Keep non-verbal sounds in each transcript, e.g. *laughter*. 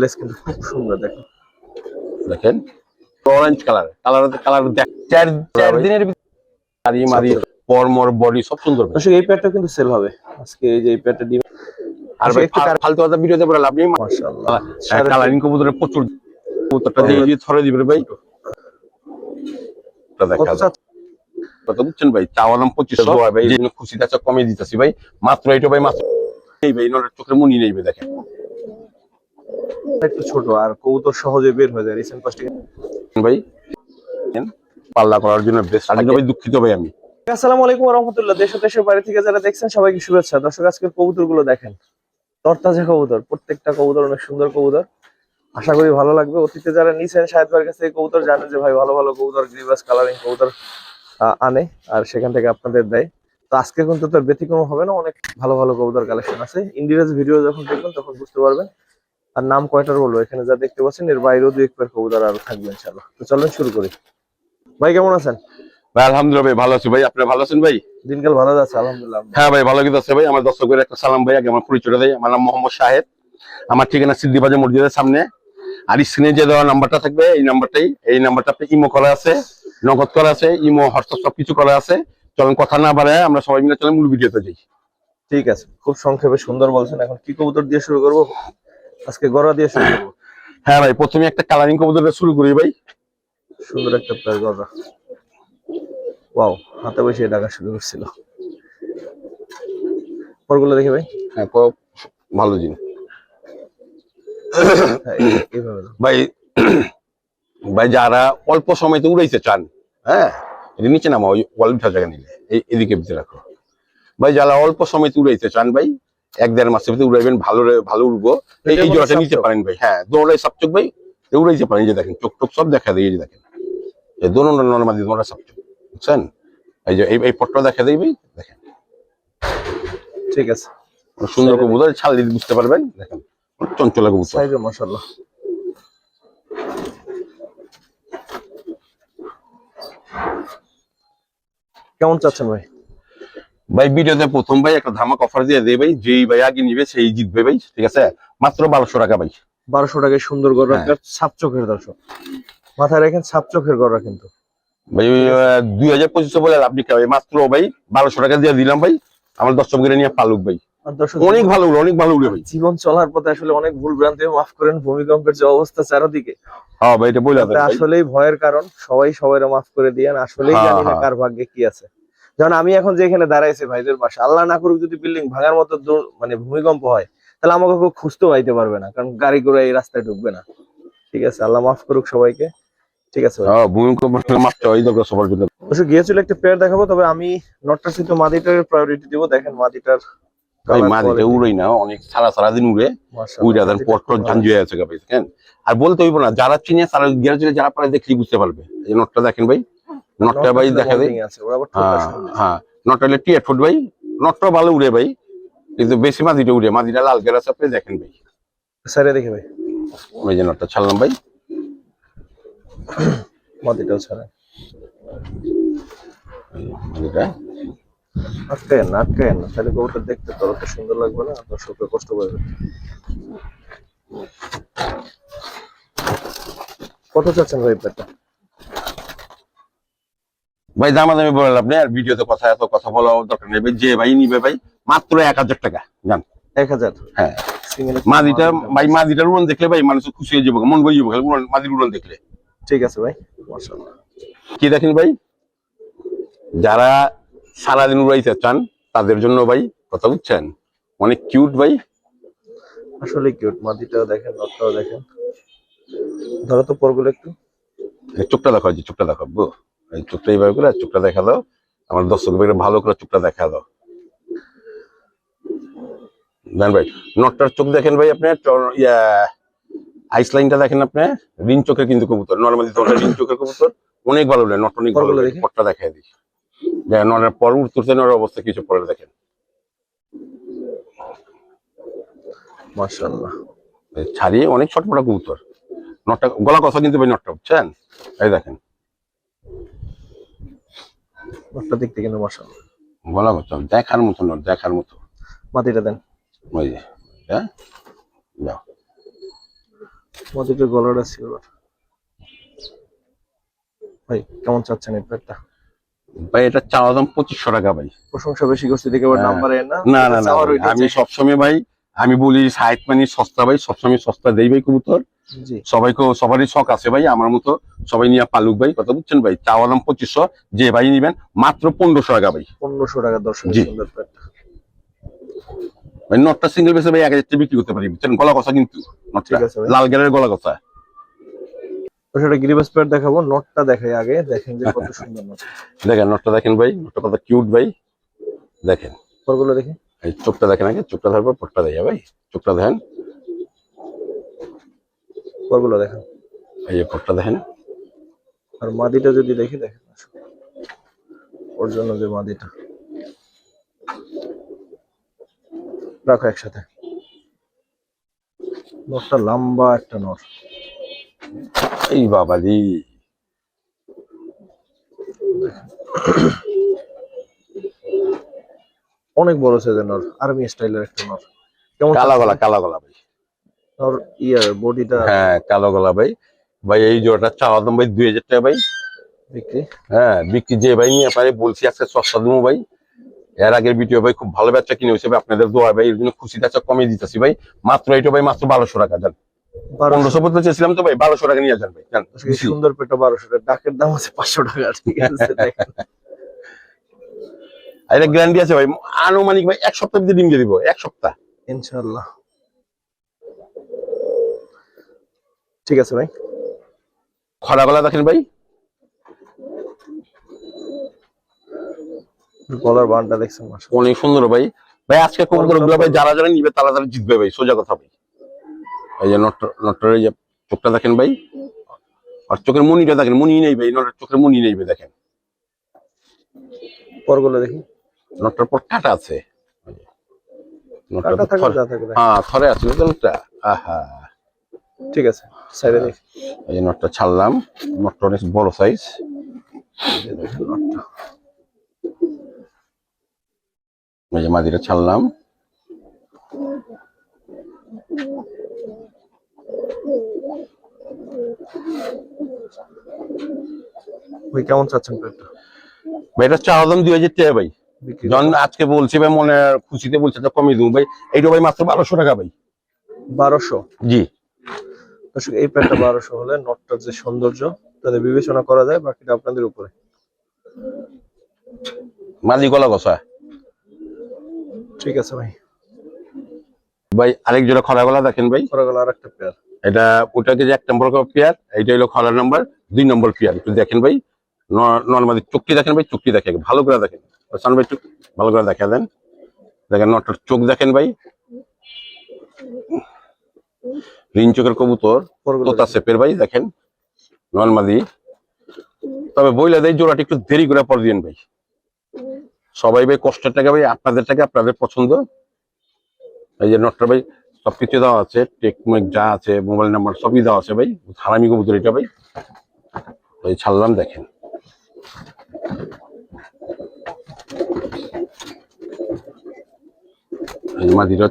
Less কিন্তু খুব সুন্দর দেখো। দেখেন? অরেঞ্জ কালার কালার কালার দেখ। চার চার দিনের মারি মারি পরমর বডি সব সুন্দর এই প্যাডটা কিন্তু সেল হবে। আজকে এই যে এই প্যাডটা আর ভাই ফালতু কথা লাভ নেই। মাশাআল্লাহ। কালারিং কবুতরের প্রচুর কবুতরটা দিয়ে দিয়ে ছড়ে দিবে ভাই। এটা দেখা যায়। চাচ্ছ? বুঝছেন ভাই? চাওয়া দাম পঁচিশশো ভাই। যে খুশিটা আছে কমে দিতেছি ভাই। মাত্র এটা ভাই মাত্র এই ভাই নটার চোখের মুনি নেই দেখেন। একটু ছোট আর কবুতর সহজে বের হয়ে যায় রিসেন্ট পাস্টে ভাই পাল্লা করার জন্য তার ভাই দুঃখিত ভাই আমি। আসসালামু আলাইকুম রহমতুল্লাহ দেশ দেশের থেকে যারা দেখছেন সবাইকে শুভেচ্ছা। দর্শক আজকের কবুতরগুলো দেখেন। তরতাজা কবুতর প্রত্যেকটা কবুতর অনেক সুন্দর কবুতর। আশা করি ভালো লাগবে। অতীতে যারা নিছেন শাহেদ ভাইয়ের কাছে এই কবুতর জানেন যে ভাই ভালো ভালো কবুতর গ্রিবাস কালারিং কবুতর আনে আর সেখান থেকে আপনাদের দেয়। তো আজকে কিন্তু তার ব্যতিক্রম হবে না অনেক ভালো ভালো কবুতর কালেকশন আছে। ইন্ডিয়াজ ভিডিও যখন দেখবেন তখন বুঝতে পারবেন। আর নাম কয়টার বলব? এখানে যা দেখতে পাচ্ছেন এর বাইরেও দুই এক পেয়ার কবুতর আরও থাকবে ইনশাল্লাহ তো চলেন শুরু করি। ভাই কেমন আছেন? ভাই আলহামদুলিল্লাহ ভাই ভালো আছি। ভাই আপনি ভালো আছেন ভাই? দিনকাল ভালো যাচ্ছে আলহামদুলিল্লাহ। হ্যাঁ ভাই ভালো কিছু আছে ভাই। আমার দর্শকের একটা সালাম ভাই আগে আমার পরিচয় দেয় আমার নাম মোহাম্মদ শাহেদ। আমার ঠিকানা সিদ্দিবাজার মসজিদের সামনে। আর স্ক্রিনে যে দেওয়া নাম্বারটা থাকবে এই নাম্বারটাই। এই নাম্বারটা আপনি ইমো করা আছে নগদ করা আছে ইমো হোয়াটসঅ্যাপ সব কিছু করা আছে। চলেন কথা না বাড়ায় আমরা সবাই মিলে চলেন মূল ভিডিওতে যাই। ঠিক আছে খুব সংক্ষেপে সুন্দর বলছেন। এখন কি কবুতর দিয়ে শুরু করব? আজকে গড়া দিয়ে শুরু করব। হ্যাঁ ভাই প্রথমে একটা কালারিং কবুতরটা শুরু করি ভাই। সুন্দর একটা প্লেয়ার গড়া। ওয়াও হাতে বসে ডাকা শুরু করছিল। পরগুলো দেখি ভাই। হ্যাঁ খুব ভালো জিনিস। হ্যাঁ। ভাই ভাই যারা অল্প সময়তে উড়াইতে চান হ্যাঁ এটা নিচে নামা ওই ওয়াল জায়গা নিলে এই- এদিকে ভিতরে রাখো। ভাই যারা অল্প সময়তে উড়াইতে চান ভাই এক দেড় মাসের ভিতরে উড়াইবেন ভালো ভালো উড়বো। এই জোড়াটা নিতে পারেন ভাই। হ্যাঁ দোনোটাই সাপচোক ভাই উড়াইতে পারেন যে দেখেন চোখ টোক সব দেখা দেয় দেখেন। এই দোনো নর্মালি দোনোটা সাপচোক বুঝছেন? এই যে এই পটটা দেখা দেয় ভাই দেখেন। ঠিক আছে। সুন্দর কবুতর ছাল দিতে বুঝতে পারবেন দেখেন। চঞ্চলা কবুতর। সাইজে মাশাআল্লাহ। কেমন চাচ্ছেন ভাই? ভাই ভিডিওতে প্রথম ভাই একটা ধামাক অফার দিয়ে দেয় ভাই যেই ভাই আগে নিবে সেই জিতবে ভাই ঠিক আছে? মাত্র বারোশো টাকা ভাই। বারোশো টাকায় সুন্দর গড়া হ্যাঁ। সাপ চোখের দর্শক। মাথায় রাখেন সাপ চোখের গড়া কিন্তু। ভাই দুই হাজার পঁচিশশো বলে আপনি মাত্র ভাই বারোশো টাকা দিয়ে দিলাম ভাই আমার চমকের নিয়ে পালুক ভাই। অনেক ভালো অনেক ভালো ভাই। জীবন চলার পথে আসলে অনেক ভুল ভ্রান্তি মাফ করেন ভূমিকম্পের যে অবস্থা চারদিকে। হ্যাঁ ভাই এটা বলে। আসলেই ভয়ের কারণ সবাই সবাই মাফ করে দিয়েন আসলেই হ্যাঁ, জানি না হ্যাঁ। কার ভাগ্যে কি আছে। যেমন আমি এখন যেখানে দাঁড়াইছি ভাইদের পাশে আল্লাহ না করুক যদি বিল্ডিং ভাঙার মতো মানে ভূমিকম্প হয় তাহলে আমাকে কেউ খুঁজতেও আইতে পারবে না কারণ গাড়ি ঘোড়া এই রাস্তায় ঢুকবে না। ঠিক আছে আল্লাহ মাফ করুক সবাইকে। ঠিক আছে হ্যাঁ ভূমিকম্প মাত্র এই দরকার সবার জন্য অবশ্য গিয়েছিল একটা পেয়ার দেখাবো তবে আমি মাদিটার প্রায়োরিটি দিব দেখেন মাদিটার উড়েই না অনেক সারা সারা দিন উড়ে দেন পট খুব ঝাঞ্জি হয়ে আছে আর বলতে হইব না যারা চিনে তারা গ্যারেজে যারা পারে দেখলেই বুঝতে পারবে। এই নটটা দেখেন ভাই নটটা ভাই দেখা ঠোঁটটা হ্যাঁ নটটা হলে ফুট ভাই নটটা ভালো উড়ে ভাই কিন্তু বেশি মাদিটা উড়ে মাদিটা লাল গেরাস আপনি দেখেন ভাই স্যারে দেখে ভাই ওই যে নটটা ছাড়লাম ভাই মাদিটাও ছাড়া এই যে মাদিটা আটকায় না আটকায় না তাহলে গরুটা দেখতে তোর সুন্দর লাগবে না কষ্ট পাবে কত চাচ্ছেন ভাই পেটা ভাই দামাদামি বলে লাভ নেই আর ভিডিওতে কথা এত কথা বলা দরকার নেই। যে ভাই নিবে ভাই মাত্র এক হাজার টাকা জান? এক হাজার? হ্যাঁ। মাদিটা ভাই মাদিটার উড়ন দেখলে ভাই মানুষ খুশি হয়ে যাব মন বই যাব উড়ন মাদির উড়ন দেখলে। ঠিক আছে ভাই। কি দেখেন ভাই? যারা সারাদিন উড়াইতে চান তাদের জন্য ভাই কথা বুঝছেন? অনেক কিউট ভাই। আসলে কিউট মাদিটাও দেখেন দেখেন। ধরো তো পরগুলো একটু। চোখটা দেখো যে চোখটা দেখো? এই চোখটা এইভাবে করে চোখটা দেখা দাও। আমার দর্শক ভালো করে চোখটা দেখা দাও। দেন ভাই নটটার চোখ দেখেন ভাই আপনি ইয়া আইস লাইনটা দেখেন আপনি রিং চোখের কিন্তু কবুতর। নর্মালি তোমরা রিং চোখের কবুতর। অনেক ভালো লাগে নট অনেক ভালো লাগে। দেখি। পরটা দেখাই দিই। দেখেন নটের পর উঠতে নটের অবস্থা কিছু পরে দেখেন। মাশাআল্লাহ। এই ছাড়িয়ে অনেক ছটপটা কবুতর। নটটা গলা কথা কিন্তু ভাই নটটা বুঝছেন? এই দেখেন। নটটা দেখতে কিন্তু মাশাআল্লাহ গলা কথা দেখার মতো নট দেখার মতো। মাদিটা দেন। ওই যে হ্যাঁ? যাও। মাদিটার গলাটা সিলভার ভাই কেমন চাচ্ছেন এই প্যাডটা ভাই এটা চাওয়া দাম পঁচিশশো টাকা ভাই। প্রশংসা বেশি করছি দেখে আবার হ্যাঁ। নাম্বার না? না না না আমি সবসময় ভাই আমি বলি সাইড মানি সস্তা ভাই সবসময় সস্তা দেই ভাই কবুতর। সবাইকে সবারই শখ আছে ভাই আমার মতো সবাই নিয়ে পালুক ভাই কথা বুঝছেন ভাই? চাওয়া দাম পঁচিশশো যে ভাই নিবেন মাত্র পনেরোশো টাকা ভাই। পনেরোশো টাকা দর্শক জি। ভাই নটটা সিঙ্গেল বেসে ভাই এক হাজার বিক্রি করতে পারি বুঝছেন? গলা কষা কিন্তু। লাল গেলের গলা কষা। সেটা গিরিবাস প্যাড দেখাবো নটটা দেখাই আগে দেখেন যে কত সুন্দর নট দেখেন নটটা দেখেন ভাই নটটা কত কিউট ভাই। দেখেন। পরগুলো দেখি। এই চোখটা দেখেন আগে চোখটা ধরবো পটটা দেয় ভাই। চোখটা দেখেন। পরগুলো দেখেন। এই যে পটটা দেখেন। আর মাদিটা যদি দেখি দেখেন। ওর জন্য যে মাদিটা। রাখো একসাথে। নটটা লম্বা একটা নট এই বাবালি। অনেক বড় সাইজের নর আর্মি স্টাইলের একটা নর। কেমন কালা গলা কালা গলা ভাই। নর ইয়ার বডিটা হ্যাঁ কালো গলা ভাই। ভাই এই জোড়াটা চাওয়া দাম ভাই দুই হাজার টাকা ভাই। বিক্রি? হ্যাঁ বিক্রি যে ভাই নিয়ে পারে বলছি আজকে সস্তা দেবো ভাই। এর আগের ভিডিও ভাই খুব ভালো বাচ্চা কিনে হয়েছে ভাই আপনাদের দোয়া ভাই এর জন্য খুশি টাচা কমিয়ে দিতেছি ভাই। মাত্র এইটা ভাই মাত্র বারোশো টাকা যান বারোশো। পনেরোশো পর্যন্ত চেয়েছিলাম তো ভাই বারোশো টাকা নিয়ে যান ভাই সুন্দর পেটা বারোশো টাকা ডাকের দাম আছে পাঁচশো টাকা ঠিক আছে এটা গ্যারান্টি আছে ভাই আনুমানিক ভাই এক সপ্তাহ ভিতরে ডিম দিয়ে দিব এক সপ্তাহ। ইনশাল্লাহ ঠিক আছে ভাই। খরা দেখেন ভাই। গলার বানটা দেখছেন অনেক সুন্দর ভাই। ভাই আজকে কবুতরগুলো ভাই যারা যারা নিবে তারা তারা জিতবে ভাই সোজা কথা ভাই। এই যে নট নটর এই যে চোখটা দেখেন ভাই। আর চোখের মনিটা দেখেন মনি নেই ভাই নটের চোখের মনি নেই ভাই দেখেন। পরগুলো দেখি। নটটার পর আছে। হ্যাঁ থরে আছে নটটা আহা। ঠিক আছে সাইডে দেখি। এই নটটা ছাড়লাম। নটটা অনেক বড় সাইজ এই যে মাদিটা ছাড়লাম। ভাই কেমন চাচ্ছেন ভাই এটা চাওয়া দাম দুই হাজার টাকা ভাই। যখন আজকে বলছি ভাই মনে খুশিতে বলছে তো কমিয়ে দেবো ভাই। এইটা ভাই মাত্র বারোশো টাকা ভাই। বারোশো? জি। দর্শক এই প্যান্টটা বারোশো হলে নটটার যে সৌন্দর্য তাদের বিবেচনা করা যায় বাকিটা আপনাদের উপরে। মাঝি গলা কষা ঠিক আছে ভাই। ভাই আরেক জোড়া খরা গলা দেখেন ভাই। পরে গেল আর একটা পেয়ার এটা ওটাকে যে এক নম্বর পেয়ার এইটা হলো খরার নাম্বার দুই নম্বর পেয়ার একটু দেখেন ভাই। নর্মালি চোখটি দেখেন ভাই চোখটি দেখেন ভালো করে দেখেন। সান ভাই একটু ভালো করে দেখা দেন। দেখেন নটার চোখ দেখেন ভাই। রিং চোখের কবুতর তোতা সেপের ভাই দেখেন। নর্মালি। তবে বইলে দেয় জোড়াটা একটু দেরি করে পর দিন ভাই। সবাই ভাই কষ্টের টাকা ভাই আপনাদের টাকা আপনাদের পছন্দ। এই যে নটটা ভাই সবকিছু দেওয়া আছে। টেকমেক যা আছে মোবাইল নাম্বার সবই দেওয়া আছে ভাই। হারামি কবুতর এটা ভাই। এই ছাড়লাম দেখেন।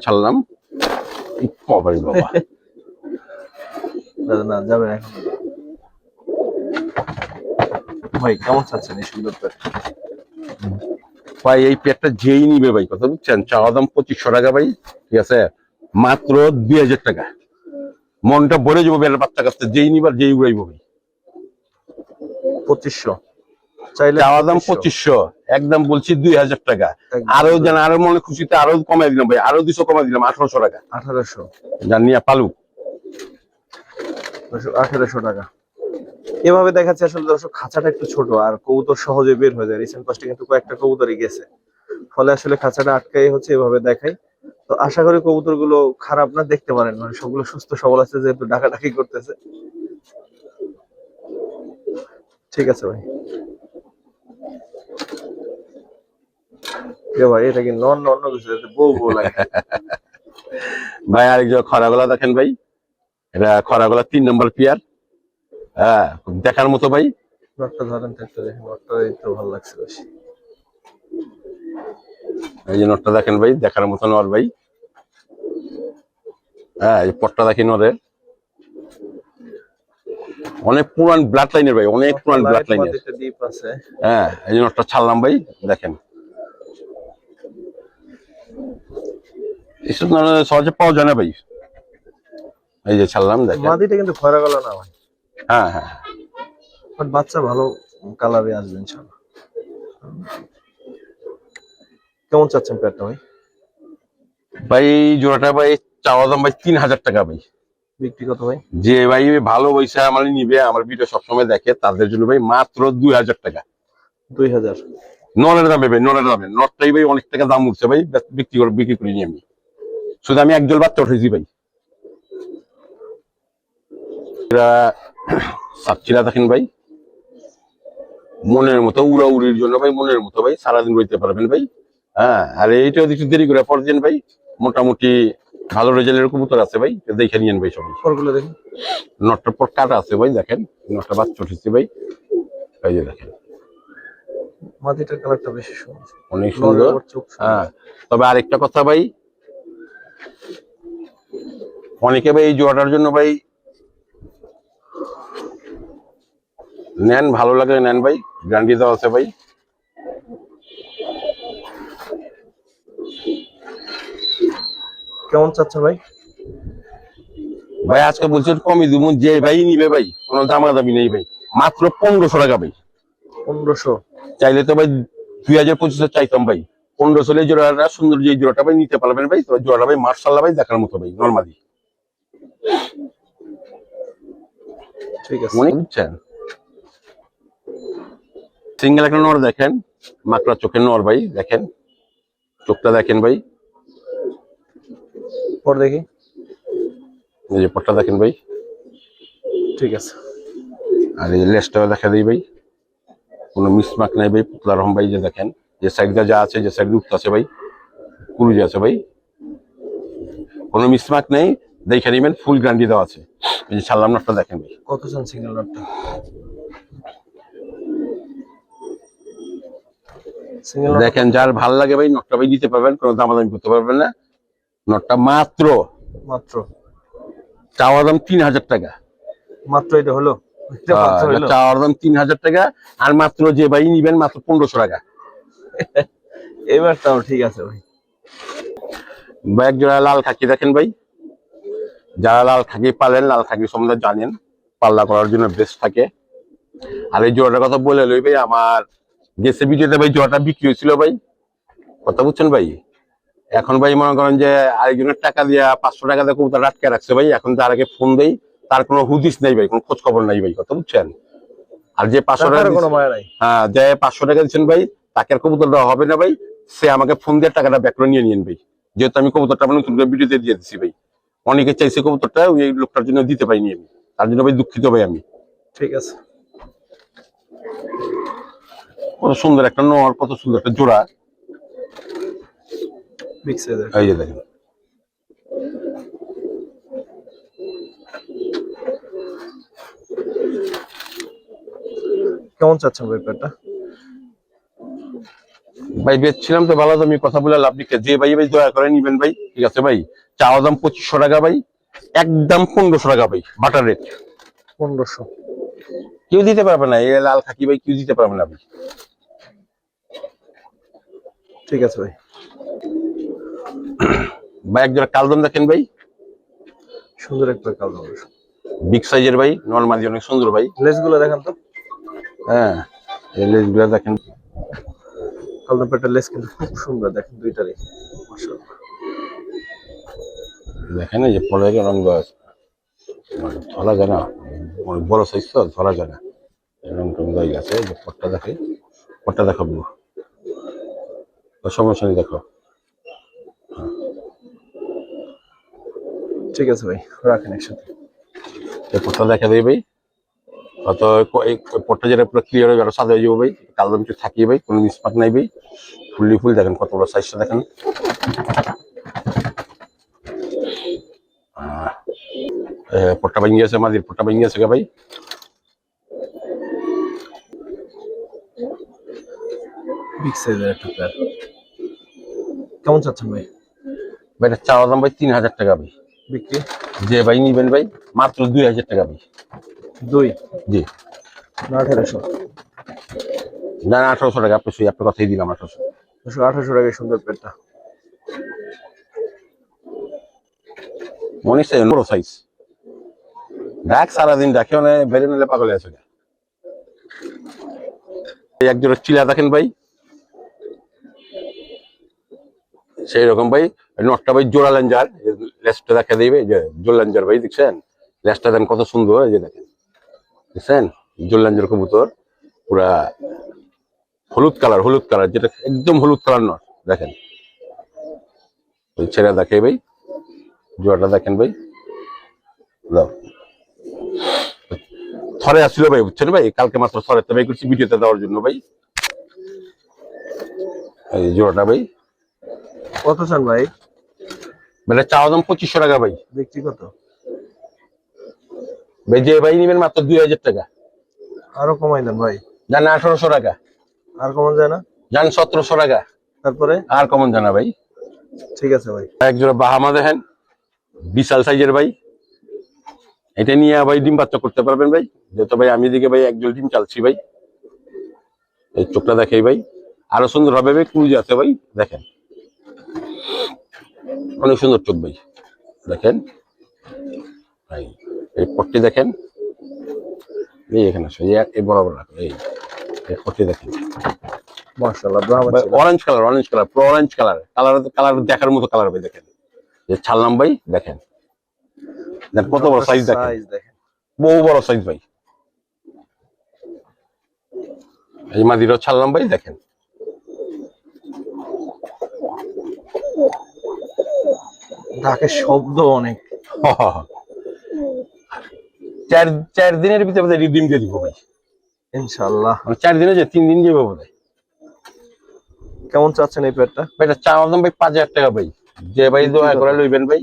ছাড়লাম। বাবা। না যাবে না। ভাই কেমন চাচ্ছেন এই সুন্দর ভাই এই পেটটা যেই নিবে ভাই কথা বুঝছেন? চাওয়া দাম পঁচিশশো টাকা ভাই ঠিক আছে? মাত্র দুই হাজার টাকা। মনটা ভরে যাব বেড়ার বাচ্চা কাছে যেই নিবার যেই উড়াইব ভাই। পঁচিশশো? চাইলে চাওয়া দাম পঁচিশশো। একদম বলছি দুই হাজার টাকা। আরও যেন আরও মনে খুশিতে আরও কমাই দিলাম ভাই আরও দুশো কমাই দিলাম আঠারোশো টাকা। আঠারোশো। যান নিয়ে পালু। আঠারোশো টাকা। এভাবে দেখাচ্ছে আসলে দর্শক খাঁচাটা একটু ছোট আর কবুতর সহজে বের হয়ে যায়। রিসেন্ট পাস্টে কিন্তু কয়েকটা কবুতরই গেছে। ফলে আসলে খাঁচাটা আটকাই হচ্ছে এভাবে দেখাই তো আশা করি কবুতরগুলো খারাপ না দেখতে পারেন। মানে সবগুলো সুস্থ সবল আছে যেহেতু ডাকাডাকি করতেছে। ঠিক আছে ভাই। ভাই এটা কি নন অন্য কিছু বউ বউ লাগে। *laughs* ভাই আরেকজন খরাগোলা দেখেন ভাই। এটা খরাগোলা তিন নম্বর পিয়ার। হ্যাঁ দেখার মতো ভাই। নটটা ধরেন তো দেখেন। নটটা ভালো লাগছে বেশি। এই যে নটটা দেখেন ভাই দেখার মতো নর ভাই। হ্যাঁ এই পটটা দেখি নরের অনেক পুরান ব্লাড লাইনের ভাই অনেক পুরান ব্লাড লাইনের হ্যাঁ এই ছাড়লাম ভাই দেখেন। এসব সহজে পাওয়া যায় না ভাই। এই যে ছাড়লাম মাটিটা কিন্তু খয়রা গলা না ভাই। হ্যাঁ হ্যাঁ বাট বাচ্চা ভালো কালারে আসবে ইনশাআল্লাহ। কেমন চাচ্ছেন পেয়ারটা ভাই? ভাই জোড়াটা ভাই চাওয়া দাম ভাই তিন হাজার টাকা ভাই। বিক্রি কত ভাই? যে ভাই ভালো পয়সা আমার নিবে আমার ভিডিও সবসময় দেখে তাদের জন্য ভাই মাত্র দুই হাজার টাকা। দুই হাজার। নলের দামে ভাই নলের দামে। নটটাই ভাই অনেক টাকা দাম উঠছে ভাই বিক্রি করে বিক্রি করিনি আমি। শুধু আমি একজন বাচ্চা উঠেছি ভাই। এরা সাতচিরা দেখেন ভাই। মনের মতো উড়া উড়ির জন্য ভাই মনের মতো ভাই সারাদিন রইতে পারবেন ভাই। হ্যাঁ আর এইটাও একটু দেরি করে পরে দিন ভাই মোটামুটি ভালো রেজাল্টের কবুতর আছে ভাই দেখে নিয়েন ভাই সবাই। পরগুলো দেখি। নটটার পর কাটা আছে ভাই দেখেন। নটটা বাচ্চা উঠেছে ভাই। এই যে দেখেন। মাটিটার কালারটা বেশি সুন্দর। অনেক। হ্যাঁ তবে আরেকটা কথা ভাই অনেকে ভাই এই জোয়াটার জন্য ভাই নেন ভালো লাগে নেন ভাই গ্যারান্টি দেওয়া আছে ভাই। কেমন চাচ্ছেন ভাই? ভাই আজকে বলছেন কমই দিব যে ভাই নিবে ভাই কোনো দামাদামি নেই ভাই মাত্র পনেরোশো টাকা ভাই। পনেরোশো। চাইলে তো ভাই দুই হাজার পঁচিশে চাইতাম ভাই। পনেরো এই জোড়াটা সুন্দর যে জোড়াটা ভাই নিতে পারবেন ভাই। তো জোড়াটা ভাই মার্শাল্লাহ ভাই দেখার মতো ভাই নর্মালি ঠিক আছে। মনে বুঝছেন সিঙ্গেল একটা নর দেখেন মাকড়া চোখের নর ভাই দেখেন। চোখটা দেখেন ভাই। পর দেখি। এই যে পটটা দেখেন ভাই। ঠিক আছে। আর এই লেসটাও দেখা দিই ভাই। কোনো মিসমার্ক নাই ভাই পুতলা রহম ভাই যে দেখেন যে সাইডটা যা আছে যে সাইড উঠতে আছে ভাই কুরুজ আছে ভাই কোনো মিসমার্ক নেই দেখে নিবেন ফুল গ্যারান্টি দেওয়া আছে। এই যে ছাড়লাম নটটা দেখেন ভাই। কত চান সিঙ্গেল নটটা দেখেন যার ভালো লাগে ভাই নটটা ভাই দিতে পারবেন কোনো দামাদামি করতে পারবেন না। নটটা মাত্র মাত্র। চাওয়া দাম তিন হাজার টাকা। মাত্র এটা হলো? চাওয়ার দাম তিন হাজার টাকা আর মাত্র যে ভাই নিবেন মাত্র পনেরোশো টাকা। এবার তাও ঠিক আছে ভাই। জোড়া লাল খাকি দেখেন ভাই। যারা লাল খাকি পালেন লাল খাকি সম্বন্ধে জানেন পাল্লা করার জন্য বেস্ট থাকে। আর এই জোড়াটার কথা বলে লই ভাই আমার গেছে ভিডিওতে ভাই জোড়াটা বিক্রি হয়েছিল ভাই। কথা বুঝছেন ভাই? এখন ভাই মনে করেন যে আরেকজনের টাকা দিয়া পাঁচশো টাকা দিয়ে কবুতর আটকে রাখছে ভাই। এখন তার আগে ফোন দেই তার কোনো হুদিস নেই ভাই কোনো খোঁজ খবর নাই ভাই কথা বুঝছেন? আর যে পাঁচশো টাকা হ্যাঁ যে পাঁচশো টাকা দিচ্ছেন ভাই তাকে আর কবুতর দেওয়া হবে না ভাই সে আমাকে ফোন দিয়ে টাকাটা ব্যাক করে নিয়ে নিন ভাই। যেহেতু আমি কবুতরটা আমার নতুন করে ভিডিওতে দিয়ে দিচ্ছি ভাই। অনেকে চাইছে কবুতরটা ওই লোকটার জন্য দিতে পারিনি আমি। তার জন্য ভাই দুঃখিত ভাই আমি। ঠিক আছে। কত সুন্দর একটা নর কত সুন্দর একটা জোড়া। বিগ এই যে দেখেন। কেমন চাচ্ছেন ভাই পেয়ারটা ভাই বেচছিলাম তো ভালো আমি কথা বলে লাভ নিকে যে ভাই ভাই দয়া করে নিবেন ভাই। ঠিক আছে ভাই? চাওয়া দাম পঁচিশশো টাকা ভাই। একদম পনেরোশো টাকা ভাই বাটার রেট পনেরোশো। কেউ দিতে পারবে না এই লাল খাকি ভাই কেউ দিতে পারবে না ভাই। ঠিক আছে ভাই। ভাই একজোড়া কালদম দেখেন ভাই। সুন্দর একটা কালার বিগ সাইজের ভাই নর্মালি অনেক সুন্দর ভাই। লেসগুলো দেখান তো? হ্যাঁ এই লেজগুলো দেখেন। কালদম পেয়ারটার লেস কিন্তু খুব সুন্দর দেখেন দুইটারই। দেখেন এই যে পরে রঙ আছে। মানে ধরা যায় না। অনেক বড় সাইজ তো ধরা যায় না। রং টং গাই আছে যে পটটা দেখে পটটা দেখাবো সমস্যা নেই দেখো। ঠিক আছে ভাই রাখেন একসাথে। এই পটটা দেখা দেবে ভাই। হয়তো এই পটটা যেটা পুরো ক্লিয়ার হয়ে সাদা হয়ে যাব ভাই। কালো কিছু থাকিয়ে ভাই কোনো মিসমার্ক নাই ভাই। ফুললি ফুল দেখেন কত বড় সাইজটা দেখেন। পট্টা ভেঙে গেছে মাদির পট্টা ভেঙে গেছে ভাই। বিগ সাইজের একটা কেমন চাচ্ছেন ভাই? ভাই এটা চাওয়া দাম ভাই তিন হাজার টাকা ভাই। বিক্রি? যে ভাই নিবেন ভাই মাত্র দুই হাজার টাকা ভাই। দুই? জি। আঠেরোশো। না আঠারোশো টাকা আপনি সেই আপনার কথাই দিলাম আঠারোশো। আঠারোশো টাকা সুন্দর পেটটা। মনে বড় সাইজ ডাক সারাদিন ডাকে মানে বেড়ে নিলে পাগলে আছে এই এক জোড়া চিলা দেখেন ভাই সেই রকম ভাই, নটটা ভাই জোড়া লেঞ্জার লেসটা দেখা দিবে জোর লেঞ্জার ভাই, দেখছেন? লেসটা দেন কত সুন্দর, এই যে দেখেন। দেখছেন? জোর লেঞ্জার কবুতর, পুরা হলুদ কালার হলুদ কালার, যেটা একদম হলুদ কালার নট, দেখেন। ওই ছেড়ে দেখে ভাই, জোড়াটা দেখেন ভাই। থরে আসছিল ভাই, বুঝছেন ভাই? কালকে মাত্র থরে তো ভাই করছি ভিডিওতে দেওয়ার জন্য ভাই। এই জোড়াটা ভাই কত চান ভাই? মানে চাওয়া দাম পঁচিশশো টাকা ভাই। বিক্রি কত? ভাই যে ভাই নিবেন মাত্র দুই হাজার টাকা। আরও কমাই দেন ভাই। জান আঠারোশো টাকা। আর কমান যায় না? জান সতেরোশো টাকা। তারপরে? আর কমন জানা ভাই। ঠিক আছে ভাই। এক জোড়া বাহামা দেখেন। বিশাল সাইজের ভাই। এটা নিয়ে ভাই ডিম বাচ্চা করতে পারবেন ভাই। যেহেতু ভাই আমি এদিকে ভাই একজন ডিম চালছি ভাই। এই চোখটা দেখেই ভাই। আরও সুন্দর হবে ভাই ক্রুজ আছে ভাই। দেখেন। অনেক সুন্দর চোখ ভাই। দেখেন? ভাই এই পটটি দেখেন? এই এখানে আসো এই বরাবর রাখো এই পট্টি দেখেন। অরেঞ্জ কালার অরেঞ্জ কালার পুরো অরেঞ্জ কালার কালার কালার দেখার মতো কালার ভাই দেখেন। যে ছাড়লাম ভাই দেখেন। কত বড় সাইজ সাইজ দেখেন। বহু বড় সাইজ ভাই। এই মাদিরও ছাড়লাম ভাই দেখেন। ঢাকের শব্দ অনেক। চার চার দিনের ভিতরে বোধহয় রিডিম দিয়ে দিব ভাই। ইনশাল্লাহ চার দিনে যে তিন দিন যাবে বোধ কেমন চাচ্ছেন এই পেটটা এটা চাওয়ার দাম ভাই পাঁচ হাজার টাকা ভাই। যে ভাই দয়া করে লইবেন ভাই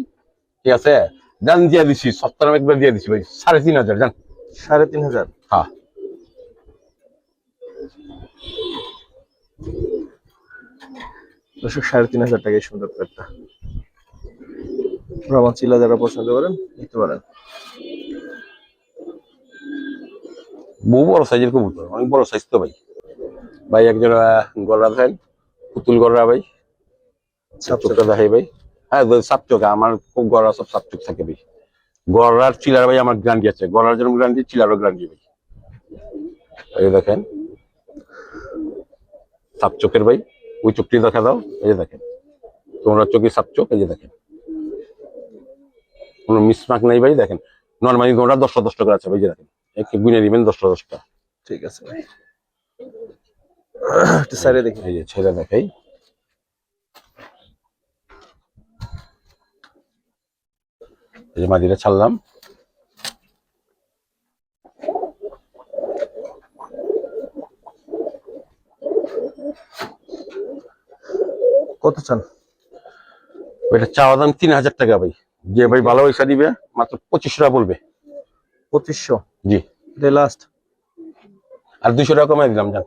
ঠিক আছে? জান দিয়ে দিছি সপ্তাহ একবার দিয়ে দিছি ভাই সাড়ে তিন হাজার জান। সাড়ে তিন হাজার। হ্যাঁ। দর্শক সাড়ে তিন হাজার টাকায় সুন্দর পেটটা ব্রাহ্মণ চিলা যারা পছন্দ করেন নিতে পারেন। বহু বড় সাইজের কবুতর অনেক বড় সাইজ তো ভাই। ভাই একজন গররা দেন পুতুল গররা ভাই চোখটা দেখাই ভাই হ্যাঁ সাপ চোখ আমার খুব গররা সব সাপ চোখ থাকে ভাই। গররার চিলার ভাই আমার গ্রান্ডি আছে গররার যেরকম গ্রান্ডি চিলারও গ্রান্ডি ভাই। এই দেখেন সাপ চোখের ভাই ওই চোখটি দেখা দাও এই যে দেখেন। তোমরা চোখে সাপ চোখ এই যে দেখেন। কোনো মিসমার্ক নাই ভাই দেখেন। নর্মালি তোমরা দশটা দশটা করে আছে ভাই যে দেখেন। একে গুনে নেবেন দশটা দশটা ঠিক আছে ভাই। একটু সাইডে দেখি। এই যে ছেলে দেখাই। এই যে মাদিটা ছাড়লাম। কত চান? এটা চাওয়া দাম তিন হাজার টাকা ভাই। যে ভাই ভালো পয়সা দিবে মাত্র পঁচিশ টাকা বলবে। পঁচিশশো? জি। লাস্ট আর দুইশো টাকা কমাই দিলাম যান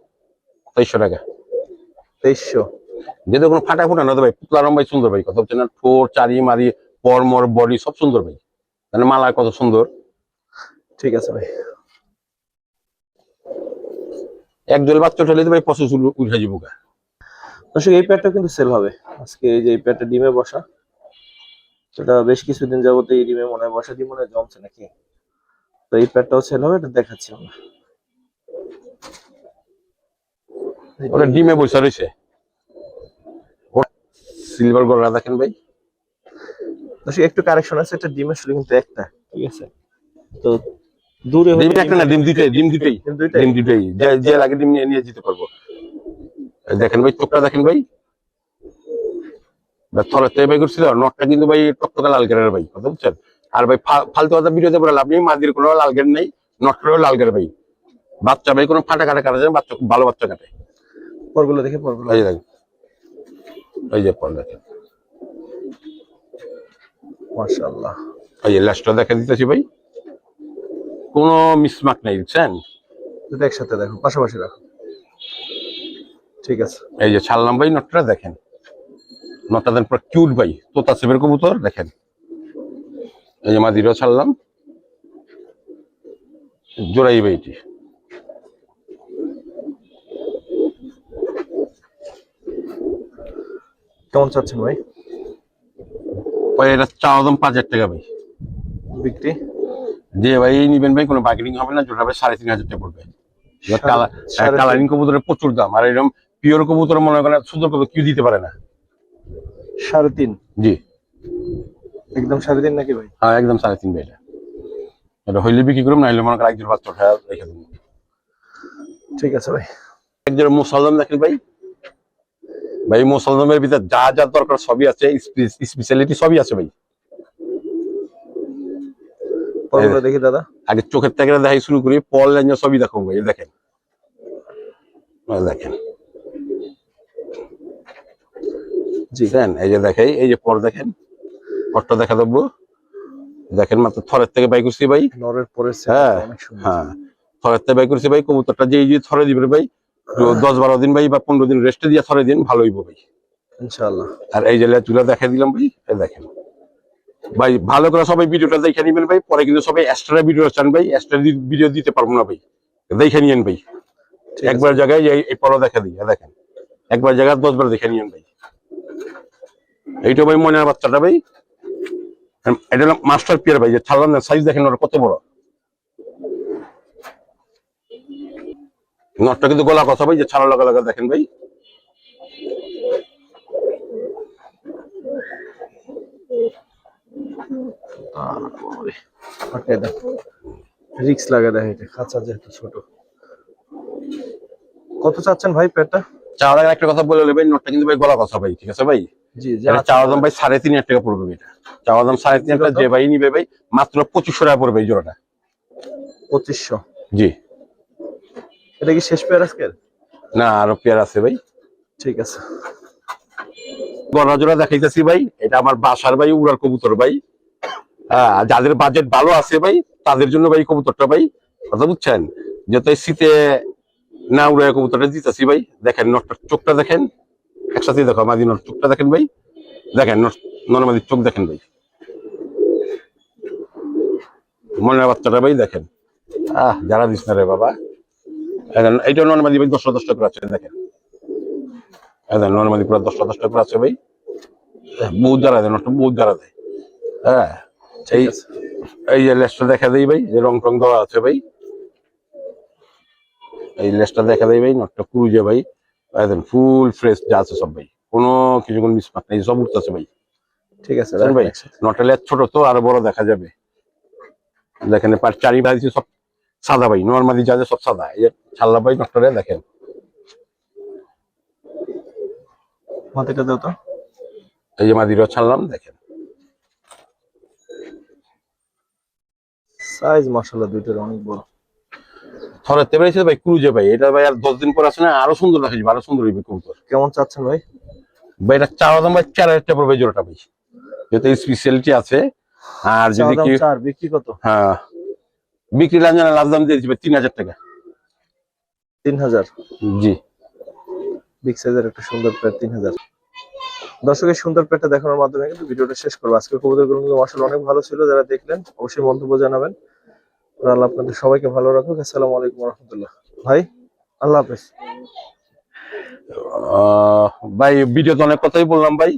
তেইশশো টাকা। তেইশশো? যেহেতু কোনো ফাটা ফুটা না তো ভাই পুতলারাম ভাই সুন্দর ভাই কত হচ্ছে না ঠোর চারি মারি পরমর বডি সব সুন্দর ভাই। মানে মালা কত সুন্দর। ঠিক আছে ভাই। একজন বাচ্চা উঠালে তো ভাই প্রসেস উঠে যাব। দর্শক এই প্যাডটা কিন্তু সেল হবে। আজকে এই যে এই প্যাডটা ডিমে বসা। সেটা বেশ কিছুদিন যাবত এই ডিমে মনে হয় বসা ডিম মনে হয় জমছে নাকি? তো এই প্যাডটাও সেল হবে এটা দেখাচ্ছি আমরা। ওটা ডিমে বসে রয়েছে। সিলভার গলা দেখেন ভাই। দর্শক একটু কারেকশন আছে এটা ডিমের শুধু কিন্তু একটা ঠিক আছে? তো দূরে ডিম একটা না ডিম দুইটাই ডিম দুইটাই ডিম দুইটাই? ডিম দুইটাই। যে যে লাগে ডিম নিয়ে নিয়ে যেতে পারব। দেখেন ভাই চোখটা দেখেন ভাই। ভাই করছিল নটটা কিন্তু ভাই টকটকা লাল গেরের ভাই কথা বুঝছেন? আর ভাই ফালতু কথা ভিডিওতে বলে লাভ নেই মাদির কোনো লাল গের নেই নটটাও লাল গের ভাই। বাচ্চা ভাই কোনো ফাটা কাটা কাটা যায় বাচ্চা ভালো বাচ্চা কাটে। পরগুলো দেখে পরগুলো। এই যে দেখেন। এই যে পর দেখেন। মাশাআল্লাহ। এই লাস্টটা দেখা দিতেছি ভাই। কোনো মিসমার্ক নাই বুঝছেন? দুটো একসাথে দেখো পাশাপাশি রাখো। ঠিক আছে। এই যে ছাড়লাম ভাই নটটা দেখেন। নটটা দেন পুরো কিউট ভাই তোতা সেবের কবুতর দেখেন এই যে মাদিরও ছাড়লাম। জোড়াই ভাই এটি। কেমন চাচ্ছেন ভাই? ভাই এটা চাওয়া দাম পাঁচ হাজার টাকা ভাই। বিক্রি? যে ভাই নিবেন ভাই কোনো বার্গেনিং হবে না জোড়া ভাই সাড়ে তিন হাজার টাকা পড়বে। কালারিং কবুতরের প্রচুর দাম আর এরকম পিওর কবুতর মনে করেন সুন্দর কবুতর কেউ দিতে পারে না। সাড়ে তিন? জি। একদম সাড়ে তিন নাকি ভাই? হ্যাঁ একদম সাড়ে তিন ভাই এটা। হইলে বিক্রি করুন নাহলে মনে করেন একজন বাচ্চা উঠে রেখে দেবো ঠিক আছে ভাই। একজন মুসলমান দেখেন ভাই। ভাই মুসলমানের ভিতরে যা যা দরকার সবই আছে স্পেশালিটি সবই আছে ভাই। দেখি দাদা। আগে চোখের থেকে দেখাই শুরু করি পল লাইন সবই দেখো ভাই দেখেন। দেখেন। জি। এই যে দেখাই এই যে পর দেখেন পরটা দেখা দেবো। দেখেন মাত্র থরের থেকে বাই করছি ভাই। নরের পরের হ্যাঁ, হ্যাঁ থরের থেকে বাই করছি ভাই কবুতরটা যে এই যে থরে দিবেন ভাই দশ বারো দিন ভাই বা পনেরো দিন রেস্টে দিয়ে থরে দিন ভালো হইব ভাই। ইনশাআল্লাহ। আর এই যে চুলা দেখাই দিলাম ভাই এই দেখেন। ভাই ভালো করে সবাই ভিডিওটা দেখে নিবেন ভাই পরে কিন্তু সবাই এক্সট্রা ভিডিও চান ভাই এক্সট্রা ভিডিও দিতে পারব না ভাই। দেখে নিয়েন ভাই। একবার জায়গায় এই- পরও দেখা দিই দেখেন। একবার জায়গায় দশ বার দেখে নিয়েন ভাই। এইটা ভাই মনের বাচ্চাটা ভাই। এটা হলো মাস্টার পিয়ার ভাই যে ছাড়লাম না সাইজ দেখেন ওর কত বড়। নটটা কিন্তু গলা কথা ভাই যে ছাড়া লাগা লাগা দেখেন ভাই। রিক্স লাগে দেখ এটা খাঁচা যেহেতু ছোট। কত চাচ্ছেন ভাই পেটটা? চাওয়া দাগের একটা কথা বলে নেবেন নটটা কিন্তু ভাই গলা কথা ভাই ঠিক আছে ভাই? জি চাওয়া দাম ভাই সাড়ে তিন হাজার টাকা পড়বে এটা। চাওয়া দাম সাড়ে তিন হাজার যে ভাই নিবে ভাই মাত্র পঁচিশশো টাকা পড়বে এই জোড়াটা। পঁচিশশো? জি। এটা কি শেষ পেয়ার আজকের? না আরও পেয়ার আছে ভাই। ঠিক আছে। গড়া জোড়া দেখাইতেছি ভাই এটা আমার বাসার ভাই উড়ার কবুতর ভাই। হ্যাঁ, যাদের বাজেট ভালো আছে ভাই তাদের জন্য ভাই কবুতরটা ভাই। কথা বুঝছেন? যত এই শীতে না উড়ায় কবুতরটা দিতেছি ভাই দেখেন নটটার চোখটা দেখেন। একসাথে দেখো মাদি চোখটা দেখেন ভাই। দেখেন নর্মাদির চোখ দেখেন ভাই। মনের বাচ্চাটা ভাই দেখেন। আহ যারা দিস না রে বাবা। এইটা নর্মাদি ভাই দশটা দশটা করে আছে, দেখেন। দেখেন নর্মাদি পুরো দশটা দশটা করে আছে ভাই। বহুত জ্বালা দেয়, নষ্ট বহুত জ্বালা দেয়। হ্যাঁ এই এই যে লেসটা দেখা দেই ভাই, যে রং টং দেওয়া আছে ভাই। এই লেসটা দেখা দেই ভাই, নটটা ক্রুজে ভাই। একদম ফুল ফ্রেশ যা আছে সব ভাই। কোনো কিছু কোনো মিসমার্ক নেই সব উঠতেছে ভাই। ঠিক আছে ভাই? লেস ছোট তো আরও বড় দেখা যাবে। দেখেন পার চারি ভাই সব সাদা ভাই নর্মালি যা সব সাদা। এই যে ছাল্লা ভাই নটটা দেখেন। মাটিটা দাও তো। এই যে মাদিরও ছাড়লাম দেখেন। সাইজ মাশাআল্লাহ দুইটার অনেক বড়। থরাতে পেরেছে ভাই ক্রুজে ভাই। এটা ভাই আর দশ দিন পর আছে না আরও সুন্দর দেখাচ্ছে আরও সুন্দর হইবে কবুতর। কেমন চাচ্ছেন ভাই? ভাই এটা চাওয়া দাম ভাই চার হাজার টাকা পড়বে জোড়াটা ভাই। যেহেতু স্পেশালিটি আছে আর যদি কি চার বিক্রি কত? হ্যাঁ। বিক্রি লাভ জানা লাভ দাম দিয়ে দিবে তিন হাজার টাকা। তিন হাজার? জি। বিগ সাইজের একটা সুন্দর প্যাট তিন হাজার। দর্শকের সুন্দর প্যাটটা দেখানোর মাধ্যমে কিন্তু ভিডিওটা শেষ করব। আজকের কবুতরগুলো কিন্তু মাসাল অনেক ভালো ছিল যারা দেখলেন অবশ্যই মন্তব্য জানাবেন। আল্লাহ আপনাদের সবাইকে ভালো রাখুক। আলাইকুম রহমতুল্লাহ ভাই, আল্লাহ হাফেজ। ভাই অনেক কথাই বললাম ভাই।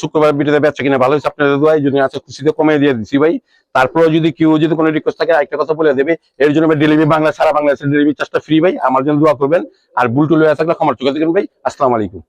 শুক্রবার ভিডিওতে বেচা কিনা ভালো হয়েছে আপনাদের দোয়াই যদি আছে খুশিতে কমিয়ে দিয়ে দিচ্ছি ভাই। তারপরে যদি কেউ যদি কোনো রিকোয়েস্ট থাকে একটা কথা বলে দেবে। এর জন্য ডেলিভারি বাংলা, সারা বাংলাদেশের ডেলিভারি চার্জটা ফ্রি ভাই। আমার জন্য দোয়া করবেন। আর বুলটুল হয়ে থাকলে ক্ষমার চোখে দেখবেন ভাই। আসসালামু আলাইকুম।